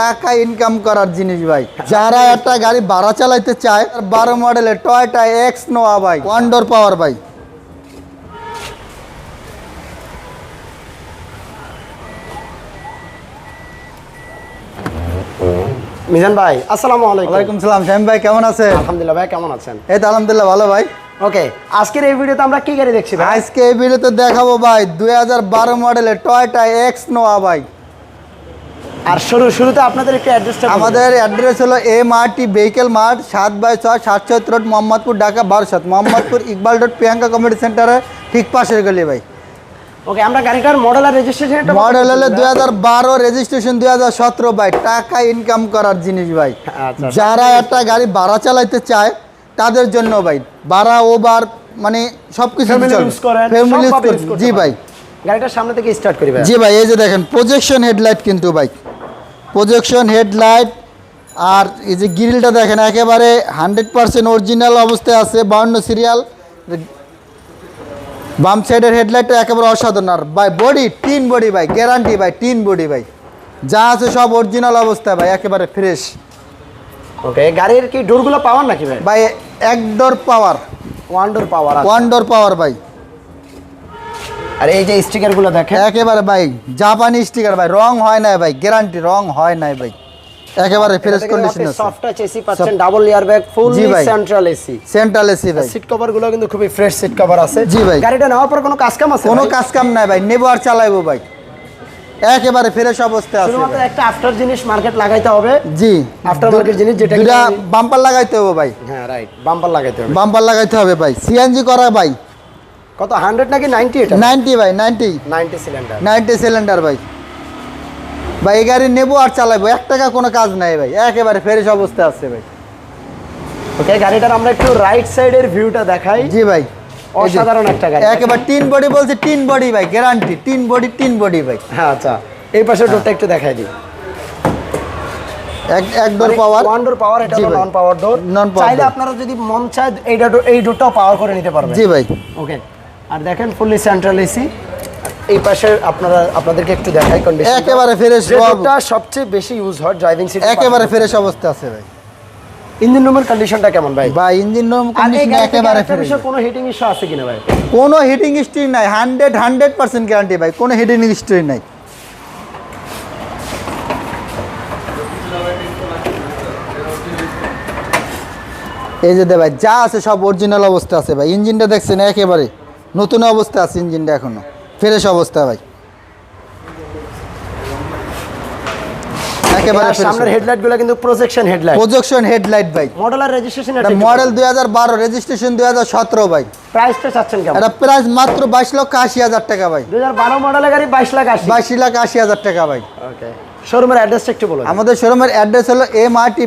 টাকা ইনকাম করার জিনিস ভাই। যারা একটা গাড়ি ভাড়া চালাইতে চায় বারো মডেলের টয়টা এক্স নোয়া ভাই। ওয়ান্ডোর পাওয়ার ভাই। মিজান ভাই আসসালামু আলাইকুম। ওয়ালাইকুম সালাম শ্যাম ভাই কেমন আছেন? আলহামদুলিল্লাহ ভাই কেমন আছেন? এই তো আলহামদুলিল্লাহ ভালো ভাই। ওকে আজকের এই ভিডিওতে আমরা কি গাড়ি দেখছি ভাই? আজকে এই ভিডিওতে দেখাবো ভাই দুই হাজার বারো মডেলের টয়টা এক্স নোয়া ভাই। আর শুরু শুরুতে আপনাদের একটু অ্যাড্রেসটা আমাদের অ্যাড্রেস হলো M R T vehicle mart সাত বাই ছয় সাতশো রোড মোহাম্মদপুর ঢাকা বারোসাত। মোহাম্মদপুর ইকবাল রোড প্রিয়াঙ্কা কমিউনিটি সেন্টারের ঠিক পাশের গলি ভাই। ওকে আমরা গাড়িটার মডেল আর রেজিস্ট্রেশন মডেল হলো দুই হাজার বারো রেজিস্ট্রেশন দুই হাজার সতেরো ভাই। টাকা ইনকাম করার জিনিস ভাই। আচ্ছা যারা একটা গাড়ি ভাড়া চালাইতে চায় তাদের জন্য ভাই। ভাড়া ওভার মানে সব কিছু জি ভাই। গাড়িটার সামনে থেকে স্টার্ট করি ভাই। জি ভাই এই যে দেখেন প্রজেকশন হেডলাইট কিন্তু ভাই। প্রজেকশন হেডলাইট আর এই যে গ্রিলটা দেখেন একেবারে হান্ড্রেড পার্সেন্ট অরিজিনাল অবস্থায় আছে বাউন্ন সিরিয়াল বাম সাইডের হেডলাইটটা একেবারে অসাধারণ। আর ভাই বডি টিন বডি ভাই গ্যারান্টি ভাই টিন বডি ভাই। যা আছে সব অরিজিনাল অবস্থায় ভাই একেবারে ফ্রেশ ওকে গাড়ির কি ডোরগুলো পাওয়ার নাকি ভাই? ভাই এক door power one door power one door power ভাই। আর এই যে স্টিকারগুলো দেখেন। একেবারে ভাই জাপানি স্টিকার ভাই রং হয় নাই ভাই গ্যারান্টি রং হয় নাই ভাই। একেবারে ফ্রেশ কন্ডিশন আছে সফট টাচ এসি পাচ্ছেন double airbag full G central AC central AC ভাই। সিট কভারগুলো কিন্তু খুবই ফ্রেশ সিট কভার আছে। জি ভাই। গাড়িটা নেওয়ার পর কোনো কাজ কাম আছে কোনো কাজ কাম নাই ভাই নেব আর চালাইবো ভাই। একেবারে ফ্রেশ অবস্থায় আছে শুধুমাত্র একটা আফটার জিনিস মার্কেট লাগাইতে হবে। জি। After market জিনিস যেটা দুটা বাম্পার লাগাইতে হবে ভাই। হ্যাঁ রাইট বাম্পার লাগাইতে হবে। বাম্পার লাগাইতে হবে ভাই। সিএনজি করা ভাই। কত হান্ড্রেড নাকি নাইনটি এটা? নাইনটি ভাই ninety. Ninety cylinder. Ninety cylinder ভাই। ভাই এই গাড়ি নেব আর চালাইবো এক টাকা কোনো কাজ নাই ভাই। একেবারে ফ্রেশ অবস্থায় আছে ভাই। ওকে গাড়িটার আমরা একটু রাইট সাইডের ভিউটা দেখাই। জি ভাই। অসাধারণ একটা গাড়ি। একেবারে তিন বডি বলছে তিন বডি ভাই গ্যারান্টি তিন বডি টিন বডি ভাই। হ্যাঁ আচ্ছা। এই পাশে ডোরটা একটু দেখাই দিই। এক এক door power one door power এটা নন পাওয়ার ডোর Non-power চাইলে আপনারা যদি মন চায় এইটা door- এই ডোরটাও পাওয়ার করে নিতে পারবেন। জি ভাই। ওকে আর দেখেন ফুললি সেন্ট্রাল এসি এই পাশে আপনারা আপনাদেরকে একটু দেখাই কন্ডিশন একেবারে ফ্রেশ যে ডোরটা সবচেয়ে বেশি ইউজ হয় ড্রাইভিং সিট একেবারে ফ্রেশ অবস্থা আছে ভাই। ইঞ্জিন রুমের কন্ডিশনটা কেমন ভাই? ভাই ইঞ্জিন রুম কন্ডিশন একেবারে ফ্রেশ কোনো হিটিং ইস্যু আছে কিনা ভাই? কোনো হিটিং স্ট্রি নাই হান্ড্রেড হান্ড্রেড পার্সেন্ট গ্যারান্টি ভাই কোনো হিটিং স্ট্রি নাই। এই যে দে ভাই যা আছে সব অরিজিনাল অবস্থা আছে ভাই ইঞ্জিনটা দেখছেন একেবারে। নতুন অবস্থা আছে ইঞ্জিনটা এখনও। ফ্রেশ অবস্থা ভাই। একেবারে সামনের হেডলাইট কিন্তু প্রজেকশন হেডলাইট প্রজেকশন হেডলাইট ভাই। মডেলার রেজিস্ট্রেশন এটা মডেল দুই হাজার বারো রেজিস্ট্রেশন দুই হাজার সতেরো ভাই। প্রাইসটা চাচ্ছেন কেমন? এটা প্রাইস মাত্র লক্ষ হাজার টাকা ভাই। মডেলের গাড়ি লাখ হাজার টাকা ভাই। ওকে শোরুমের অ্যাড্রেসটা একটু বলুন আমাদের শোরুমের অ্যাড্রেস হলো টি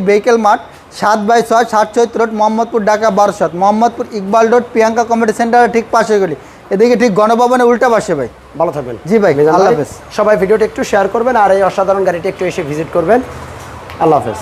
মার্ট সাত বাই ছয় সাত চৈত্র রোড মোহাম্মদপুর ঢাকা বারোশত মোহাম্মদপুর ইকবাল রোড প্রিয়াঙ্কা কমিটি সেন্টারের ঠিক পাশে গলি। এদিকে ঠিক গণভবনে উল্টা পাশে ভাই। ভালো থাকবেন। জি ভাই, আল্লাহ হাফেজ। সবাই ভিডিওটা একটু শেয়ার করবেন আর এই অসাধারণ গাড়িটা একটু এসে ভিজিট করবেন। আল্লাহ হাফেজ।